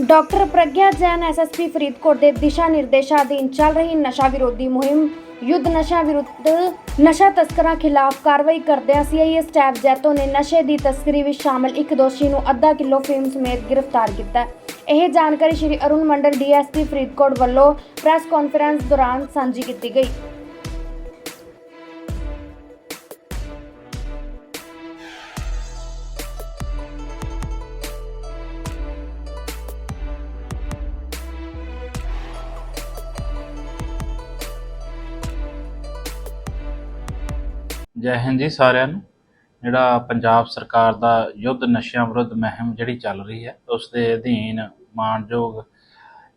Doctor Pragya Jain SSP Faridkot ਦੇ ਦਿਸ਼ਾ ਨਿਰਦੇਸ਼ਾਂ ਅਧੀਨ ਚੱਲ ਰਹੀ ਨਸ਼ਾ ਵਿਰੋਧੀ ਮੁਹਿੰਮ, ਯੁੱਧ ਨਸ਼ਾ ਵਿਰੁੱਧ ਨਸ਼ਾ ਤਸਕਰਾਂ ਖਿਲਾਫ ਕਾਰਵਾਈ ਕਰਦਿਆਂ ਸੀਆਈਏ ਸਟਾਫ ਜੈਤੋ ਨੇ ਨਸ਼ੇ ਦੀ ਤਸਕਰੀ ਵਿੱਚ ਸ਼ਾਮਲ ਇੱਕ ਦੋਸ਼ੀ ਨੂੰ ਅੱਧਾ ਕਿਲੋ ਫੀਮ ਸਮੇਤ ਗ੍ਰਿਫਤਾਰ ਕੀਤਾ। ਇਹ ਜਾਣਕਾਰੀ ਸ਼੍ਰੀ ਅਰੁਣ ਮੰਡਲ ਡੀਐਸਪੀ ਫਰੀਦਕੋਟ ਵੱਲੋਂ ਪ੍ਰੈਸ ਕਾਨਫਰੰਸ ਦੌਰਾਨ ਸਾਂਝੀ ਕੀਤੀ ਗਈ। ਜੈ ਹਿੰਦ ਜੀ ਸਾਰਿਆਂ ਨੂੰ। ਜਿਹੜਾ ਪੰਜਾਬ ਸਰਕਾਰ ਦਾ ਯੁੱਧ ਨਸ਼ਿਆਂ ਵਿਰੁੱਧ ਮੁਹਿੰਮ ਜਿਹੜੀ ਚੱਲ ਰਹੀ ਹੈ, ਉਸ ਦੇ ਅਧੀਨ ਮਾਨਯੋਗ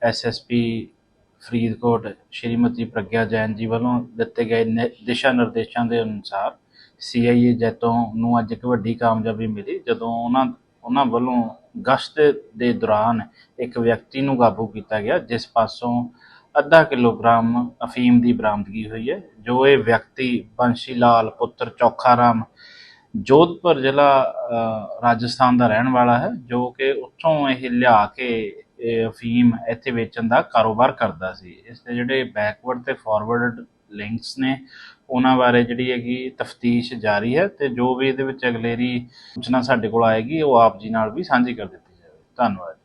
ਐਸਐਸਪੀ ਫਰੀਦਕੋਟ ਸ਼੍ਰੀਮਤੀ ਪ੍ਰਗਿਆ ਜੈਨ ਜੀ ਵੱਲੋਂ ਦਿੱਤੇ ਗਏ ਨਿ- ਦਿਸ਼ਾ ਨਿਰਦੇਸ਼ਾਂ ਦੇ ਅਨੁਸਾਰ ਸੀਆਈਏ ਜੈਤੋਂ ਨੂੰ ਅੱਜ ਇੱਕ ਵੱਡੀ ਕਾਮਯਾਬੀ ਮਿਲੀ, ਜਦੋਂ ਉਹਨਾਂ ਉਹਨਾਂ ਵੱਲੋਂ ਗਸ਼ਤ ਦੇ ਦੌਰਾਨ ਇੱਕ ਵਿਅਕਤੀ ਨੂੰ ਕਾਬੂ ਕੀਤਾ ਗਿਆ, ਜਿਸ ਪਾਸੋਂ ਅੱਧਾ ਕਿਲੋਗ੍ਰਾਮ ਅਫੀਮ ਦੀ ਬਰਾਮਦਗੀ ਹੋਈ ਹੈ, ਜੋ ਇਹ ਵਿਅਕਤੀ ਬੰਸ਼ੀ ਲਾਲ ਪੁੱਤਰ ਚੌਖਾ ਰਾਮ ਜੋਧਪੁਰ ਜ਼ਿਲ੍ਹਾ ਰਾਜਸਥਾਨ ਦਾ ਰਹਿਣ ਵਾਲਾ ਹੈ, ਜੋ ਕਿ ਉੱਥੋਂ ਇਹ ਲਿਆ ਕੇ ਇਹ ਅਫੀਮ ਇੱਥੇ ਵੇਚਣ ਦਾ ਕਾਰੋਬਾਰ ਕਰਦਾ ਸੀ। ਇਸ ਦੇ ਜਿਹੜੇ ਬੈਕਵਰਡ ਤੇ ਫਾਰਵਰਡ ਲਿੰਕਸ ਨੇ, ਉਹਨਾਂ ਬਾਰੇ ਜਿਹੜੀ ਹੈਗੀ ਤਫਤੀਸ਼ ਜਾਰੀ ਹੈ ਤੇ ਜੋ ਵੀ ਇਹਦੇ ਵਿੱਚ ਅਗਲੇਰੀ ਸੂਚਨਾ ਸਾਡੇ ਕੋਲ ਆਏਗੀ, ਉਹ ਆਪ ਜੀ ਨਾਲ ਵੀ ਸਾਂਝੀ ਕਰ ਦਿੱਤੀ ਜਾਵੇ। ਧੰਨਵਾਦ